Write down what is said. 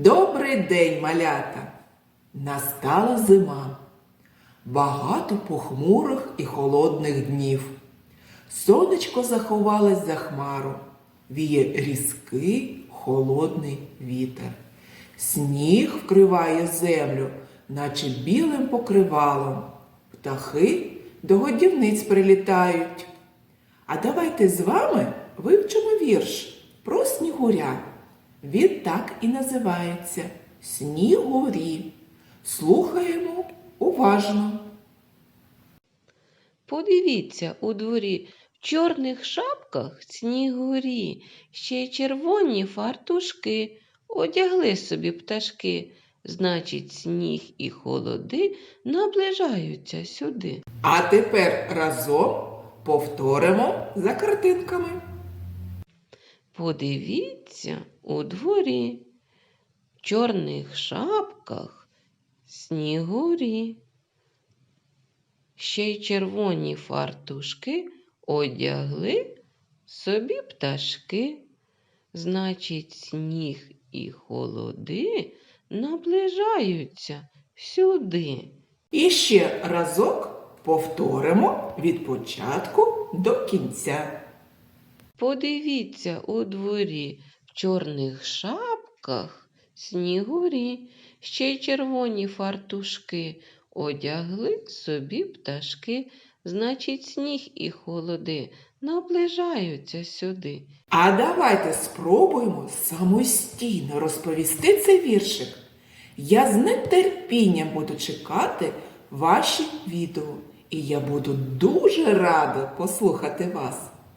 Добрий день, малята! Настала зима. Багато похмурих і холодних днів. Сонечко заховалось за хмару, віє різкий холодний вітер. Сніг вкриває землю, наче білим покривалом. Птахи до годівниць прилітають. А давайте з вами вивчимо вірш про снігуря. Він так і називається Снігурі. Слухаємо уважно. Подивіться у дворі в чорних шапках снігурі, ще й червоні фартушки, одягли собі пташки. Значить, сніг і холоди наближаються сюди. А тепер разом повторимо за картинками. Подивіться у дворі в чорних шапках снігурі. Ще й червоні фартушки одягли собі пташки. Значить, сніг і холоди наближаються сюди. І ще разок повторимо від початку до кінця. Подивіться у дворі в чорних шапках снігурі, ще й червоні фартушки одягли собі пташки. Значить, сніг і холоди наближаються сюди. А давайте спробуємо самостійно розповісти цей віршик. Я з нетерпінням буду чекати ваші відео, і я буду дуже рада послухати вас.